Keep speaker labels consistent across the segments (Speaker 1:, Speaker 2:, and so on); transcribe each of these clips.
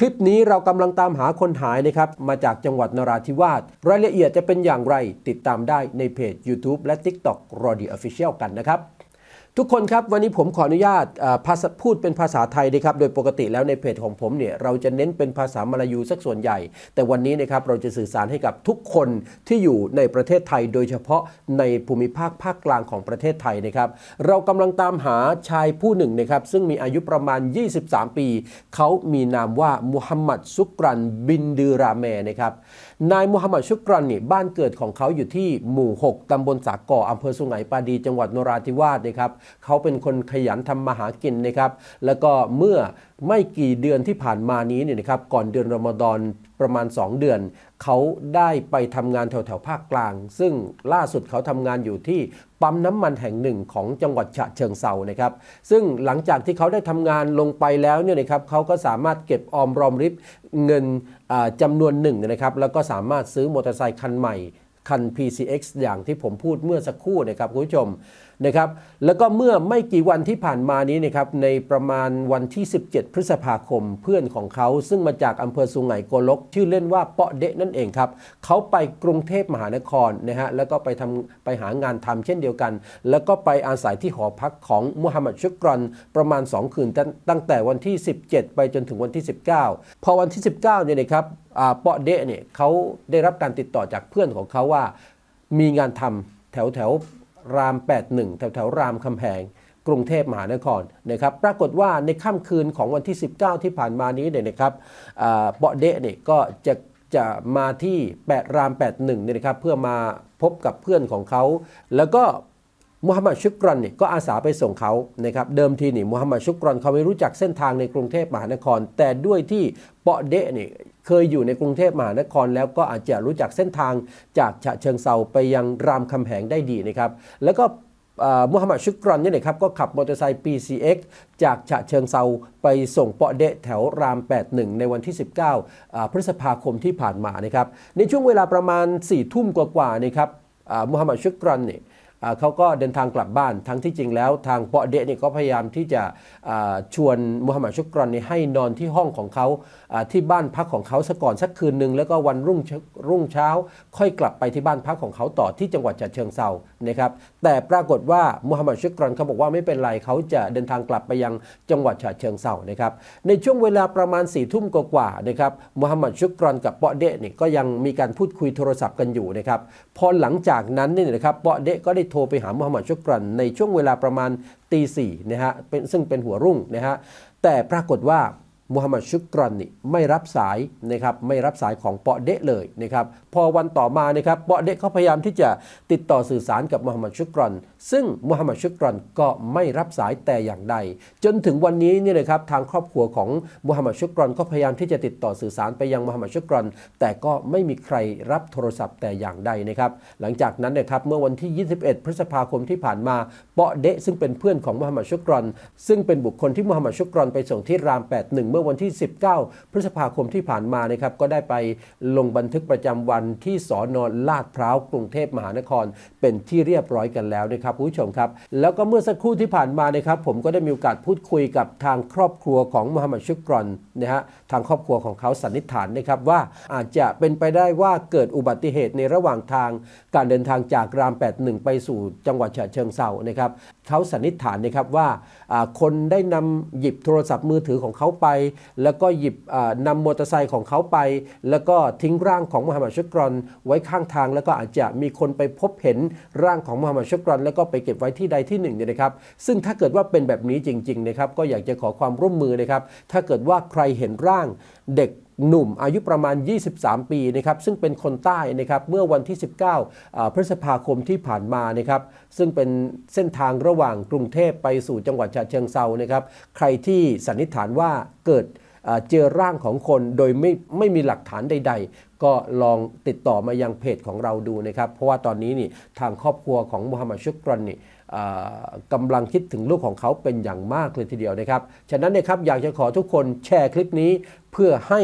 Speaker 1: คลิปนี้เรากำลังตามหาคนหายนะครับ มาจากจังหวัดนราธิวาสรายละเอียดจะเป็นอย่างไรติดตามได้ในเพจ YouTube และ TikTok r o d y Official กันนะครับ ทุกคนครับวันนี้ผมขออนุญาตภาษาพูดเป็นภาษาไทยนะครับโดยปกติแล้วในเพจของผมเนี่ยเราจะเน้นเป็นภาษามลายูสักส่วนใหญ่ แต่วันนี้นะครับเราจะสื่อสารให้กับทุกคนที่อยู่ในประเทศไทย โดยเฉพาะในภูมิภาคภาคกลางของประเทศไทยนะครับเรากำลังตามหาชายผู้หนึ่งนะครับซึ่งมีอายุประมาณ 23 ปี เขามีนามว่ามุฮัมมัดซุกรันบินดือราเมนะครับนายมุฮัมมัดซุกรันนี่บ้านเกิดของเขาอยู่ที่หมู่ 6ตำบลสากออำเภอสุไหงปาดีจังหวัดนราธิวาสนะครับเขาเป็นคนขยันทำมาหากินนะครับ แล้วก็เมื่อไม่กี่เดือนที่ผ่านมานี้เนี่ยนะครับก่อนเดือนรอมฎอนประมาณ 2 เดือน เขาได้ไปทำงานแถวแถวๆภาคกลาง ซึ่งล่าสุดเขาทำงานอยู่ที่ปั๊มน้ำมันแห่งหนึ่งของจังหวัดฉะเชิงเซานะครับ ซึ่งหลังจากที่เขาได้ทำงานลงไปแล้วเนี่ยนะครับเขาก็สามารถเก็บออมรอมริบเงินจำนวนหนึ่งนะครับ แล้วก็สามารถซื้อมอเตอร์ไซค์คันใหม่ คัน PCX อย่างที่ผมพูดเมื่อสักครู่นะครับคุณผู้ชมนะครับแล้วก็เมื่อไม่กี่วันที่ผ่านมานี้นะครับในประมาณวันที่ 17 พฤษภาคมเพื่อนของเขา ซึ่งมาจากอำเภอสุงไหงโกลก ชื่อเล่นว่าเปาะเดะนั่นเองครับเขาไปกรุงเทพมหานครนะฮะแล้วก็ไปทำไปหางานทำเช่นเดียวกัน แล้วก็ไปอาศัยที่หอพักของมุฮัมมัดชุกรอนประมาณ 2 คืนตั้งแต่วันที่ 17 ไปจนถึงวันที่ 19 พอวันที่ 19เนี่ยนะครับอ่าเปาะเดะเนี่ยเขาได้รับการติดต่อจากเพื่อนของเขาว่ามีงานทำแถวแถวราม 81 แถวแถวรามคำแพงกรุงเทพมหานครนะครับปรากฏว่าในค่ำคืนของวันที่ 19 ที่ผ่านมานี้เนี่ยนะครับเปาะเดะเนี่ยก็จะจะมาที่แปดราม 81เนี่ยนะครับเพื่อมาพบกับเพื่อนของเขา แล้วก็มุฮัมมัดชุกรอนเนี่ยก็อาสาไปส่งเขานะครับเดิมทีนี่มุฮัมมัดชุกรอนเขาไม่รู้จักเส้นทางในกรุงเทพมหานคร แต่ด้วยที่เปาะเดะเนี่ย เคยอยู่ในกรุงเทพมหานคร แล้วก็อาจจะรู้จักเส้นทางจากฉะเชิงเซาไปยังรามคำแหงได้ดีนะครับแล้วก็มุฮัมมัดชุกรอนนี่นะครับก็ขับมอเตอร์ไซค์ PCX จากฉะเชิงเซาไปส่งเปาะเดะแถวราม 81 ในวันที่ 19อ่าพฤษภาคมที่ผ่านมานะครับในช่วงเวลาประมาณ 4 ทุ่มกว่าๆนะครับมุฮัมมัดชุกรอนเนี่ย เขาก็เดินทางกลับบ้าน ทั้งที่จริงแล้วทางเปาะเดะนี่ก็พยายามที่จะชวนมุฮัมมัดชุกรอนนี่ให้นอนที่ห้องของเขาที่บ้านพักของเขาสักก่อนสักคืนหนึ่งแล้วก็วันรุ่งรุ่งเช้า ค่อยกลับไปที่บ้านพักของเขาต่อที่จังหวัดฉะเชิงเซานะครับแต่ปรากฏว่ามุฮัมมัดชุกรอนเขาบอกว่าไม่เป็นไรเขาจะเดินทางกลับไปยังจังหวัดฉะเชิงเซานะครับในช่วงเวลาประมาณ4ี่ทุ่มกว่าๆนะครับมุฮัมมัดชุกรอนกับเปาะเดะนี่ก็ยังมีการพูดคุยโทรศัพท์กันอยู่นะครับพอหลังจากนั้นนี่นะครับเปาะเดะก็ได้โทรไปหามุฮัมมัดชุกรัน ในช่วงเวลาประมาณตีสี่นะฮะเป็นซึ่งเป็นหัวรุ่งนะฮะแต่ปรากฏว่า มุฮัมหมัดชุกรอนนี่ไม่รับสายนะครับไม่รับสายของเปาะเดะเลยนะครับพอวันต่อมานะครับเปาะเดะเขาพยายามที่จะติดต่อสื่อสารกับมุฮัมหมัดชุกรอนซึ่งมุฮัมหมัดชุกรอนก็ไม่รับสายแต่อย่างใด จนถึงวันนี้นี่ยนะครับทางครอบครัวของมุฮัมหมัดชุกรอนก็พยายามที่จะติดต่อสื่อสารไปยังมุฮัมหมัดชุกรอนแต่ก็ไม่มีใครรับโทรศัพท์แต่อย่างใดนะครับหลังจากนั้นนะครับเมื่อวันที่ 21 พฤษภาคมที่ผ่านมาเปาะเดะซึ่งเป็นเพื่อนของมุฮัมหมัดชุกรอนซึ่งเป็นบุคคลที่มุฮัมมัดชุกรอนไปส่งที่ราม 81เมื่อื่อวันที่ 19 พฤษภาคมที่ผ่านมานะครับก็ได้ไปลงบันทึกประจำวันที่สอนอลาดพร้าวกรุงเทพมหานคร เป็นที่เรียบร้อยกันแล้วนะครับผู้ชมครับ แล้วก็เมื่อสักครู่ที่ผ่านมานะครับผมก็ได้มีโอกาสพูดคุยกับทางครอบครัวของมุฮัมมัดชุกรอนนะฮะทางครอบครัวของเขาสันนิษฐานนะครับว่าอาจจะเป็นไปได้ว่าเกิดอุบัติเหตุในระหว่างทาง การเดินทางจากราม 81 ไปสู่จังหวัดฉะเชิงเซานะครับเขาสันนิษฐานนะครับว่าอ่าคนได้นำหยิบโทรศัพท์มือถือของเขาไปแล้วก็หยิบอ่านำมอเตอร์ไซค์ของเขาไป แล้วก็ทิ้งร่างของมูฮัมมัดชุกรอนไว้ข้างทาง แล้วก็อาจจะมีคนไปพบเห็นร่างของมูฮัมมัดชุกรอนแล้วก็ไปเก็บไว้ที่ใดที่หนึ่งเนี่ยนะครับ ซึ่งถ้าเกิดว่าเป็นแบบนี้จริงๆนะครับก็อยากจะขอความร่วมมือนะครับถ้าเกิดว่าใครเห็นร่างเด็ก หนุ่มอายุประมาณ 23 ปีนะครับซึ่งเป็นคนใต้นะครับเมื่อวันที่ 19 พฤษภาคมที่ผ่านมานะครับซึ่งเป็นเส้นทางระหว่างกรุงเทพไปสู่จังหวัดฉะเชิงเซานะครับใครที่สันนิษฐานว่าเกิดเจอร่างของคนโดยไม่ไม่มีหลักฐานใด ๆ ก็ลองติดต่อมายังเพจของเราดูนะครับ เพราะว่าตอนนี้นี่ทางครอบครัวของมุฮัมมัดชุกรนนี่ กำลังคิดถึงลูกของเขาเป็นอย่างมากเลยทีเดียวนะครับ ฉะนั้นนะครับอยากจะขอทุกคนแชร์คลิปนี้เพื่อให้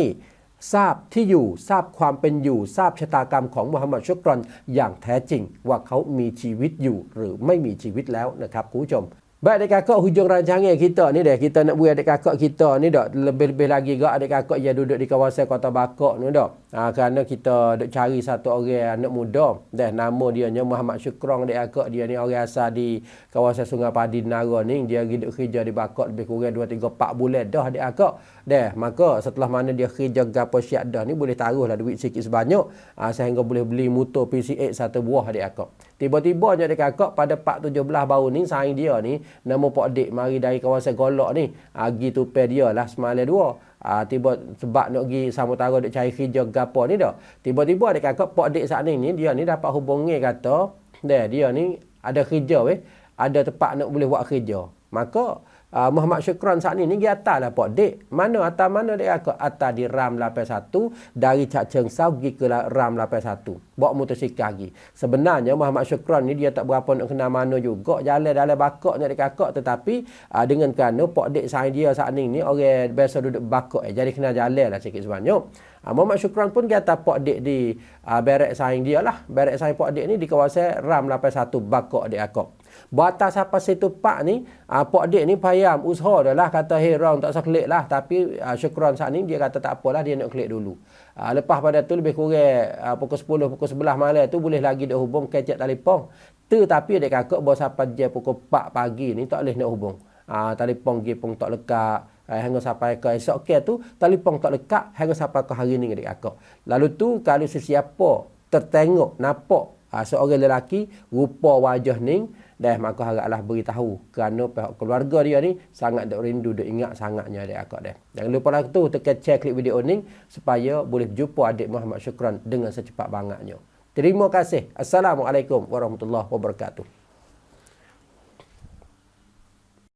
Speaker 1: ทราบที่อยู่ทราบความเป็นอยู่ ทราบชะตากรรมของมุฮัมมัดชุกรอนอย่างแท้จริง ว่าเขามีชีวิตอยู่หรือไม่มีชีวิตแล้วนะครับคุณผู้ชม Baik adik kakak hujung rancangan kita ni dah kita nak buat adik kakak kita ni dak lebih-lebih lagi gak adik kakak yang duduk di kawasan Kota Bakok ni dak. Ha, kerana kita duk cari satu orang anak muda dah nama dia nya Muhammad Syukrong adik kakak dia ni orang asal di kawasan Sungai Padi Nara ni dia hidup kerja di Bakok lebih kurang 2 3 4 bulan dah adik kakak. Dah maka setelah mana dia kerja gapo siap dah ni boleh taruhlah duit sikit sebanyak ha, sehingga boleh beli motor PCX satu buah adik kakak. Tiba-tiba adik kakak pada 4 17 baru ni saing dia ni nama Pak Dik mari dari kawasan Golok ni. Ha, gi tupai dia lah semalam dua. Ha, tiba sebab nak pergi samutara duk cari kerja gapo ni dah. Tiba-tiba ada kakak Pak Dik saat ni ni dia ni dapat hubungi kata dia dia ni ada kerja weh. Ada tempat nak boleh buat kerja. Maka uh, Muhammad Syukran saat ni ni dia atas lah Pak Dik. Mana atas mana dia kakak? Atas di RAM 81 dari Cak Cheng pergi ke RAM 81. Bawa motosikal lagi. Sebenarnya Muhammad Syukran ni dia tak berapa nak kenal mana juga. Jalan dalam bakok ni dia kakak tetapi uh, dengan kerana Pak Dik saat dia saat ni ni orang biasa duduk bakok eh. Jadi kena jalan lah sikit sebanyak. Uh, Muhammad Syukran pun dia kata Pak Dik di uh, berek saing dia lah. Berek saing Pak Dik ni di kawasan RAM 81 bakok dia kakak. Batas apa situ pak ni, uh, Pak Dik ni payam usaha dah lah kata hey rong tak usah klik lah. Tapi uh, syukran saat ni dia kata tak apalah dia nak klik dulu. Uh, lepas pada tu lebih kurang uh, pukul 10, pukul 11 malam tu boleh lagi dah hubung kecek telefon. Tetapi adik kakak bawa sampai je pukul 4 pagi ni tak boleh nak hubung. Uh, telefon pergi pun tak lekat. Uh, hingga sampai ke esok ke tu, telefon tak lekat hingga sampai ke hari ni adik kakak. Lalu tu kalau sesiapa tertengok, nampak uh, seorang lelaki rupa wajah ni dah maka haraplah beritahu kerana pihak keluarga dia ni sangat dok rindu dok ingat sangatnya adik akak dia. Jangan lupa lah tu tekan share klik video ni supaya boleh jumpa adik Muhammad Syukran dengan secepat bangatnya. Terima kasih. Assalamualaikum warahmatullahi wabarakatuh.